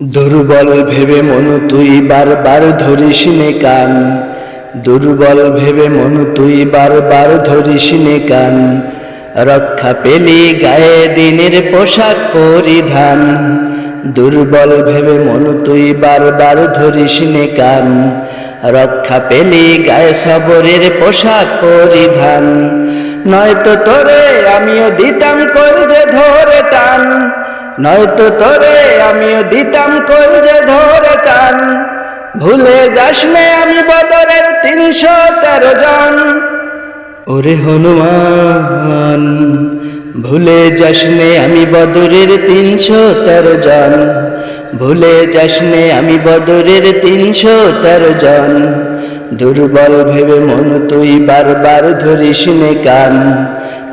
দুর্বল ভেবে মন তুই বারবার ধরিস নে কান। দুর্বল ভেবে মন তুই বারবার ধরিস নে কান। রক্ষা পেলি গায়ে দিনের পোশাক পরিধান। দুর্বল ভেবে মন তুই বারবার ধরিস নে কান। রক্ষা পেলি গায়ে সবরের পোশাক পরিধান। নয়তো তোরে আমিও দিতাম যে ধরে নয়তো তোরে আমিও দিতাম কল যে ধরে টান ভুলে যাস আমি বদরের তিনশো তেরো জন ওরে হনুমান, ভুলে যাস আমি বদরের তিনশো তেরো জন ভুলে যাস আমি বদরের তিনশো তেরো জন দুর্বল ভেবে মন তুই বারবার ধরিস নে কান।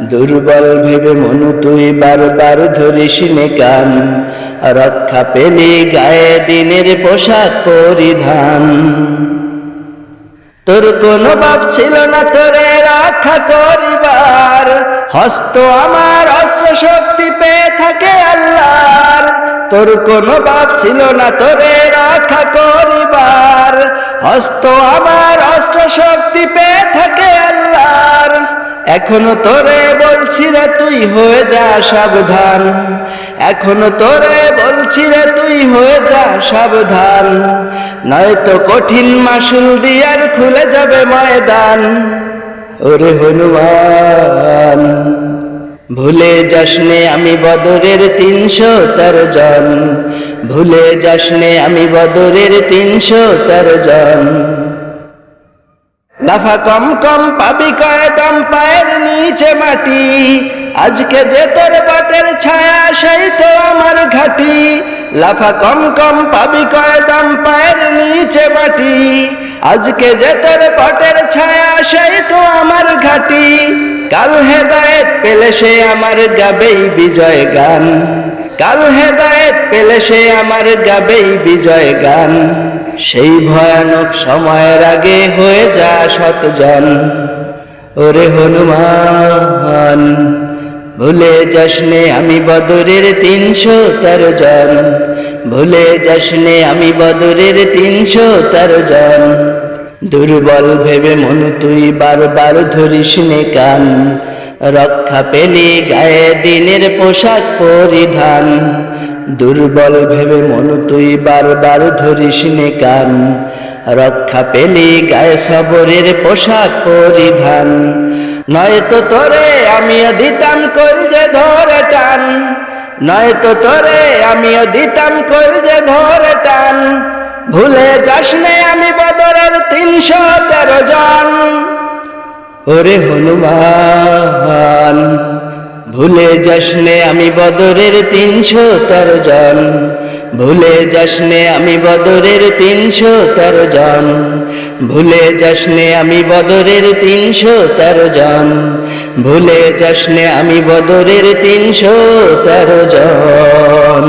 দুর্বল ভেবে মনু তুই বারবার ধরিস কান। রক্ষা পেলি গায়ে দিনের পোশাক পরিধান। তোর কোনো বাপ ছিল না তোরে রক্ষা করিবার। হস্ত আমার অস্ত্র শক্তি পেয়ে থাকে আল্লাহর। তোর কোনো বাপ ছিল না তোরে রক্ষা করিবার। হস্ত আমার অস্ত্র এখনও তোরে বলছি রে, তুই হয়ে যা সাবধান। এখনও তোরে বলছি রে, তুই হয়ে যা সাবধান। নয়তো কঠিন মাসুল দিয়ার খুলে যাবে ময়দান। ওরে হনুমান, ভুলে যাসনে আমি বদরের তিনশো তেরো জন। ভুলে যাসনে আমি বদরের তিনশো তেরো জন। লাফা কম কম পাবি কয়দম পায়ের নিচে মাটি। আজকে যে তোর বাটের ছায়া, সেই তো আমার ঘাটি। লাফা কম কম পাবি কয়দম পায়ের নিচে মাটি। আজকে যে তোর বাটের ছায়া, সেই তো আমার ঘাটি। কাল হেদায়েত পেলে সে আমার গাবেই বিজয় গান। কাল হেদায়েত পেলে সে আমার গাবেই বিজয় গান। সেই ভয়ানক সময়ের আগে হয়ে যা সতজন। ওরে হনুমান, ভুলে যাসনে আমি বদরের তিনশো তেরো জন। ভুলে যাসনে আমি বদরের তিনশো তেরো জন। দুর্বল ভেবে মনু তুই বারবার ধরিস নে কান। রক্ষা পেলি গায়ে দিনের পোশাক পরিধান। দুর্বল ভেবে মন তুই বারবার ধরিস নে কান। রক্ষা পেলি গায়ে সবরের পোশাক পরিধান। নয়তো তোরে আমিও দিতাম যে ধরে টান। নয়তো তোরে আমিও দিতাম যে ধরে টান। ভুলে যাস আমি বদরের তিনশো তেরো জন। ওরে হনুমান ভুলে যাসনে আমি বদরের তিনশো তেরো জন ভুলে যাসনে আমি বদরের তিনশো তেরো জন ভুলে যাসনে আমি বদরের তিনশো তেরো জন ভুলে যাসনে আমি বদরের তিনশো তেরো জন